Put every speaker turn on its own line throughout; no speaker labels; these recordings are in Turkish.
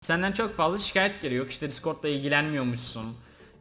Senden çok fazla şikayet geliyor. İşte Discord'la ilgilenmiyormuşsun.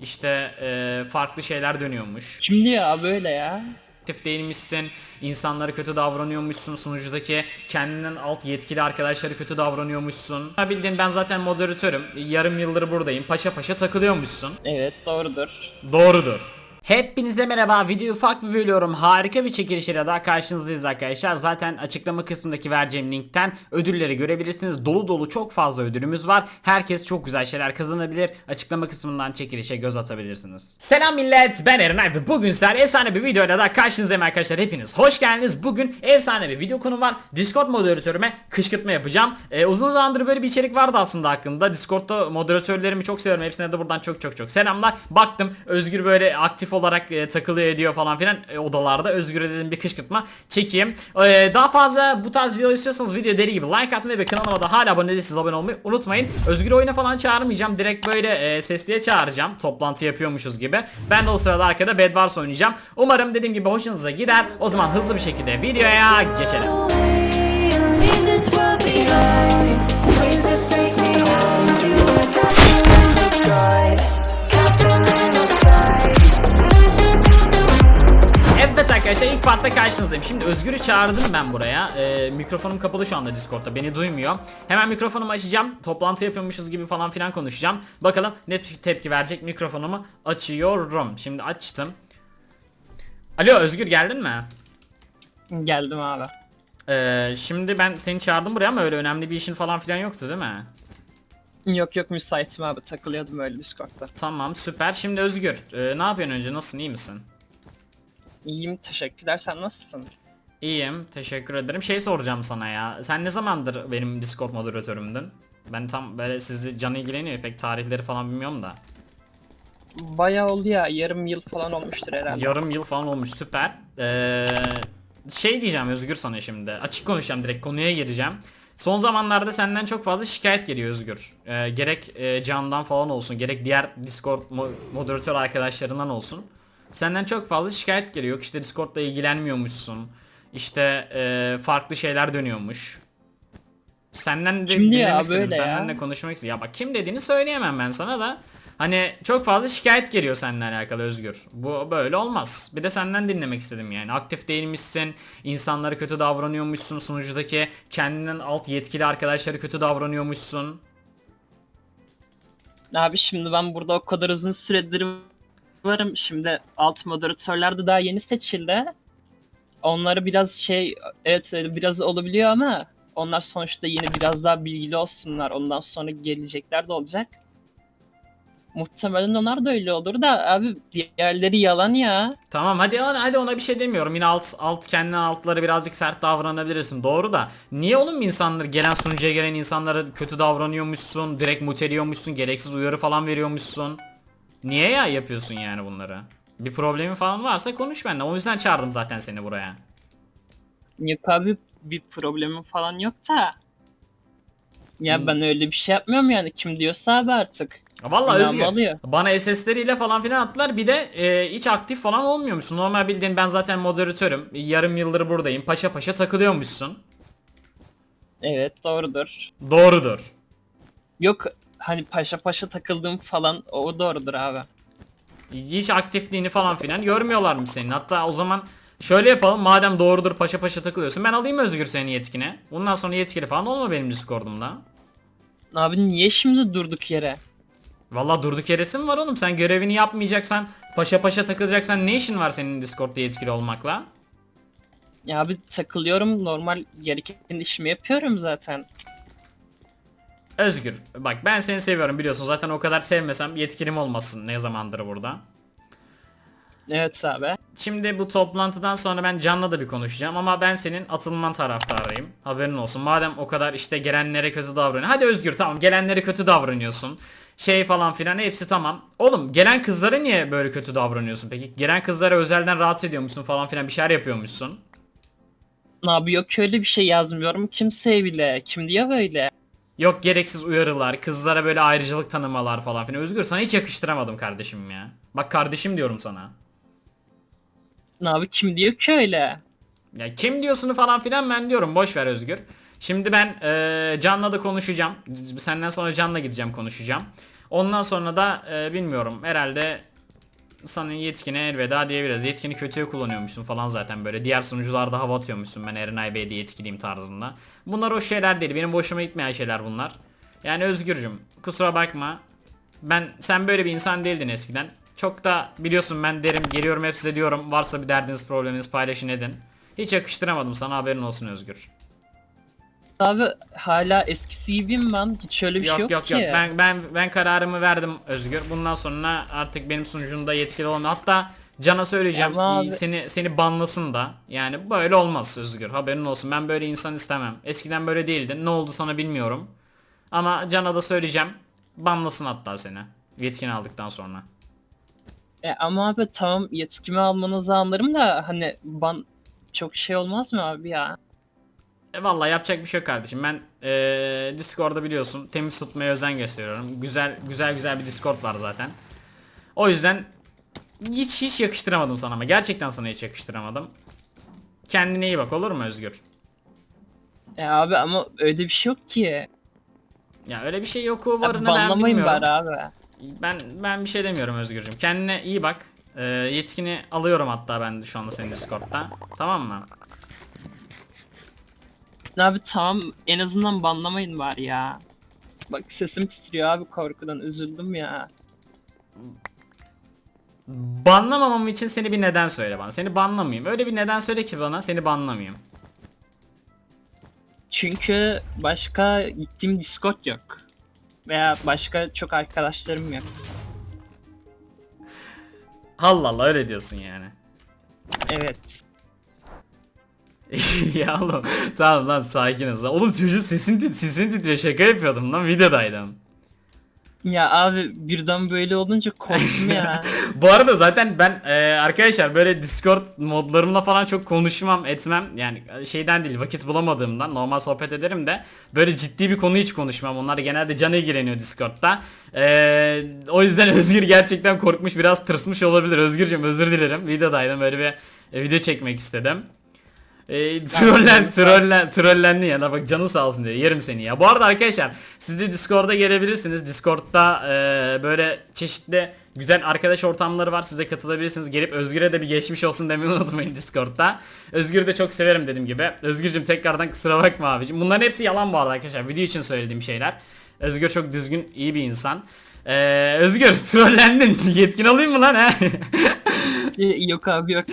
İşte e, farklı şeyler dönüyormuş.
Kim diyor abi öyle ya?
Aktif değilmişsin. insanlara kötü davranıyormuşsun. Sunucudaki kendinden alt yetkili arkadaşları kötü davranıyormuşsun. Ha bildiğin ben zaten moderatörüm. Yarım yıldır buradayım. Paşa paşa takılıyormuşsun.
Evet doğrudur.
Doğrudur.
Hepinize merhaba. Videoyu ufak bir bölüyorum. Harika bir çekilişle daha karşınızdayız arkadaşlar. Zaten açıklama kısmındaki vereceğim linkten ödülleri görebilirsiniz. Dolu dolu çok fazla ödülümüz var. Herkes çok güzel şeyler kazanabilir. Açıklama kısmından çekilişe göz atabilirsiniz.
Selam millet ben Eren ve bugün sizlerle efsane bir videoyla da karşınızdayım arkadaşlar hepiniz hoş geldiniz bugün efsane bir video konum var Discord moderatörüme kışkırtma yapacağım Ee, uzun zamandır böyle bir içerik vardı aslında hakkında Discord'da moderatörlerimi çok seviyorum hepsine de buradan çok çok çok selamlar baktım Özgür böyle aktif olarak e, takılıyor ediyor falan filan e, odalarda. Özgür'e dedim bir kışkırtma çekeyim. Ee, daha fazla bu tarz video istiyorsanız video deli gibi like atmayı ve kanalıma da hala abone değilseniz abone olmayı unutmayın. Özgür oyuna falan çağırmayacağım. Direkt böyle e, sesliye çağıracağım. Toplantı yapıyormuşuz gibi. Ben de o sırada arkada Bed Wars oynayacağım. Umarım dediğim gibi hoşunuza gider. O zaman hızlı bir şekilde videoya geçelim arkadaşlar ilk partta karşınızdayım. Şimdi Özgür'ü çağırdım ben buraya. Ee, mikrofonum kapalı şu anda Discord'da. Beni duymuyor. Hemen mikrofonumu açacağım. Toplantı yapıyormuşuz gibi falan filan konuşacağım. Bakalım ne te- tepki verecek mikrofonumu açıyorum. Şimdi açtım. Alo Özgür geldin mi?
Geldim abi.
Ee, şimdi ben seni çağırdım buraya ama öyle önemli bir işin falan filan yoktu değil mi?
Yok yok müsaitim abi takılıyordum öyle Discord'da.
Tamam süper. Şimdi Özgür e, ne yapıyorsun önce? Nasılsın iyi misin?
İyiyim teşekkürler sen nasılsın?
İyiyim teşekkür ederim. Şey soracağım sana ya. Sen ne zamandır benim Discord moderatörümdün? Ben tam böyle sizi canı ilgileniyor pek tarihleri falan bilmiyorum da.
Bayağı oldu ya yarım yıl falan olmuştur herhalde.
Yarım yıl falan olmuş süper. Ee, şey diyeceğim Özgür sana şimdi. Açık konuşacağım direkt konuya gireceğim. Son zamanlarda senden çok fazla şikayet geliyor Özgür. Ee, gerek e, Can'dan falan olsun gerek diğer Discord mo- moderatör arkadaşlarından olsun. Senden çok fazla şikayet geliyor. Yok işte Discord'la ilgilenmiyormuşsun. İşte e, farklı şeyler dönüyormuş. Senden de dinlemek istedim.
ya?
Senden de konuşmak istedim. Ya bak kim dediğini söyleyemem ben sana da. Hani çok fazla şikayet geliyor seninle alakalı Özgür. Bu böyle olmaz. Bir de senden dinlemek istedim yani. Aktif değilmişsin. insanlara kötü davranıyormuşsun. Sunucudaki kendinden alt yetkili arkadaşları kötü davranıyormuşsun.
Abi şimdi ben burada o kadar uzun süredir varım. Şimdi alt moderatörler de daha yeni seçildi. Onları biraz şey evet biraz olabiliyor ama onlar sonuçta yine biraz daha bilgili olsunlar. Ondan sonra gelecekler de olacak. Muhtemelen onlar da öyle olur da abi diğerleri yalan ya.
Tamam hadi ona, hadi ona bir şey demiyorum. Yine alt alt kendine altları birazcık sert davranabilirsin. Doğru da niye oğlum insanlar gelen sunucuya gelen insanlara kötü davranıyormuşsun, direkt muteliyormuşsun, gereksiz uyarı falan veriyormuşsun? Niye ya yapıyorsun yani bunları? Bir problemi falan varsa konuş benimle. O yüzden çağırdım zaten seni buraya.
Yok abi bir problemim falan yok da. Ya
Hmm.
ben öyle bir şey yapmıyorum yani kim diyorsa abi artık.
Vallahi Özgür. Bana SS'leriyle falan filan attılar. Bir de e, hiç aktif falan olmuyormuşsun. Normal bildiğin ben zaten moderatörüm. Yarım yıldır buradayım. Paşa paşa takılıyormuşsun.
Evet doğrudur.
Doğrudur.
Yok hani paşa paşa takıldığım falan o doğrudur abi.
Hiç aktifliğini falan filan görmüyorlar mı senin? Hatta o zaman şöyle yapalım. Madem doğrudur paşa paşa takılıyorsun. Ben alayım Özgür senin yetkine. Bundan sonra yetkili falan olma benim Discord'umda.
Abi niye şimdi durduk yere?
Valla durduk yeresi mi var oğlum? Sen görevini yapmayacaksan, paşa paşa takılacaksan ne işin var senin Discord'da yetkili olmakla?
Ya abi takılıyorum normal gereken işimi yapıyorum zaten.
Özgür bak ben seni seviyorum biliyorsun zaten o kadar sevmesem yetkilim olmasın ne zamandır burada.
Evet abi.
Şimdi bu toplantıdan sonra ben Can'la da bir konuşacağım ama ben senin atılman taraftarıyım. Haberin olsun. Madem o kadar işte gelenlere kötü davranıyor. Hadi Özgür tamam gelenlere kötü davranıyorsun. Şey falan filan hepsi tamam. Oğlum gelen kızlara niye böyle kötü davranıyorsun peki? Gelen kızlara özelden rahatsız ediyormuşsun falan filan bir şeyler yapıyormuşsun.
Abi yok öyle bir şey yazmıyorum kimseye bile. Kim diyor böyle?
Yok gereksiz uyarılar, kızlara böyle ayrıcalık tanımalar falan filan. Özgür sana hiç yakıştıramadım kardeşim ya. Bak kardeşim diyorum sana.
Abi kim diyor ki öyle?
Ya kim diyorsun falan filan ben diyorum boş ver Özgür. Şimdi ben e, Can'la da konuşacağım. Senden sonra Can'la gideceğim konuşacağım. Ondan sonra da e, bilmiyorum herhalde sana yetkine elveda diyebiliriz. Yetkini kötüye kullanıyormuşsun falan zaten böyle. Diğer sunucularda hava atıyormuşsun ben Erenay Bey'de yetkiliyim tarzında. Bunlar o şeyler değil. Benim boşuma gitmeyen şeyler bunlar. Yani Özgürcüm kusura bakma. Ben sen böyle bir insan değildin eskiden. Çok da biliyorsun ben derim geliyorum hep size diyorum varsa bir derdiniz probleminiz paylaşın edin. Hiç yakıştıramadım sana haberin olsun Özgür.
Abi hala eskisi gibiyim ben. Hiç öyle bir
yok
şey yok,
yok
ki.
yok ben ben ben kararımı verdim Özgür. Bundan sonra artık benim sunucumda yetkili olmuyor. Hatta Can'a söyleyeceğim
Ama abi-
seni seni banlasın da. Yani böyle olmaz Özgür. Haberin olsun. Ben böyle insan istemem. Eskiden böyle değildin. Ne oldu sana bilmiyorum. Ama Can'a da söyleyeceğim. Banlasın hatta seni. Yetkini aldıktan sonra.
E, ama abi tamam yetkimi almanızı anlarım da hani ban çok şey olmaz mı abi ya?
E vallahi yapacak bir şey yok kardeşim. Ben eee Discord'da biliyorsun temiz tutmaya özen gösteriyorum. Güzel güzel güzel bir Discord var zaten. O yüzden hiç hiç yakıştıramadım sana ama gerçekten sana hiç yakıştıramadım. Kendine iyi bak olur mu Özgür?
E abi ama öyle bir şey yok ki.
Ya öyle bir şey yok o
Abi
varını ben bilmiyorum.
bari abi.
Ben ben bir şey demiyorum Özgürcüm. Kendine iyi bak. Eee, yetkini alıyorum hatta ben şu anda senin Discord'da. Tamam mı?
Abi tamam en azından banlamayın bari ya. Bak sesim titriyor abi korkudan üzüldüm ya.
Banlamamam için seni bir neden söyle bana. Seni banlamayayım. Öyle bir neden söyle ki bana seni banlamayayım.
Çünkü başka gittiğim Discord yok. Veya başka çok arkadaşlarım yok.
Allah Allah öyle diyorsun yani.
Evet.
ya oğlum tamam lan sakiniz. Oğlum çocuğun sesin, tit sesin titriyor şaka yapıyordum lan videodaydım.
Ya abi birden böyle olunca korktum ya.
Bu arada zaten ben e, arkadaşlar böyle Discord modlarımla falan çok konuşmam etmem. Yani şeyden değil vakit bulamadığımdan normal sohbet ederim de böyle ciddi bir konu hiç konuşmam. Onlar genelde can ilgileniyor Discord'da. E, o yüzden Özgür gerçekten korkmuş biraz tırsmış olabilir. Özgürcüm özür dilerim. Videodaydım böyle bir e, video çekmek istedim. E, trollen, trollen, trollendin ya bak canın sağ olsun diyor. Yerim seni ya. Bu arada arkadaşlar siz de Discord'a gelebilirsiniz. Discord'da e, böyle çeşitli güzel arkadaş ortamları var. Siz de katılabilirsiniz. Gelip Özgür'e de bir geçmiş olsun demeyi unutmayın Discord'da. Özgür'ü de çok severim dediğim gibi. Özgür'cüm tekrardan kusura bakma abicim. Bunların hepsi yalan bu arada arkadaşlar. Video için söylediğim şeyler. Özgür çok düzgün, iyi bir insan. Ee, Özgür trollendin. Yetkin alayım mı lan he?
E, yok abi yok.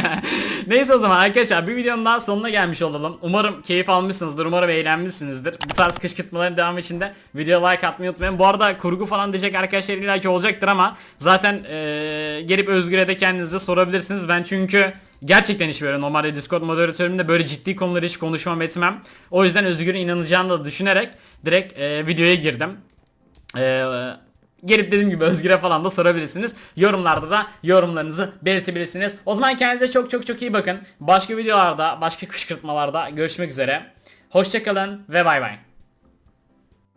Neyse o zaman arkadaşlar bir videonun daha sonuna gelmiş olalım. Umarım keyif almışsınızdır. Umarım eğlenmişsinizdir. Bu tarz kışkırtmaların devamı için de like atmayı unutmayın. Bu arada kurgu falan diyecek arkadaşlar illaki olacaktır ama zaten eee, gelip Özgür'e de kendinize sorabilirsiniz. Ben çünkü gerçekten hiç böyle normalde Discord moderatörümde böyle ciddi konuları hiç konuşmam etmem. O yüzden Özgür'ün inanacağını da düşünerek direkt eee, videoya girdim. Eee gelip dediğim gibi Özgür'e falan da sorabilirsiniz. Yorumlarda da yorumlarınızı belirtebilirsiniz. O zaman kendinize çok çok çok iyi bakın. Başka videolarda, başka kışkırtmalarda görüşmek üzere. Hoşçakalın ve bay bay.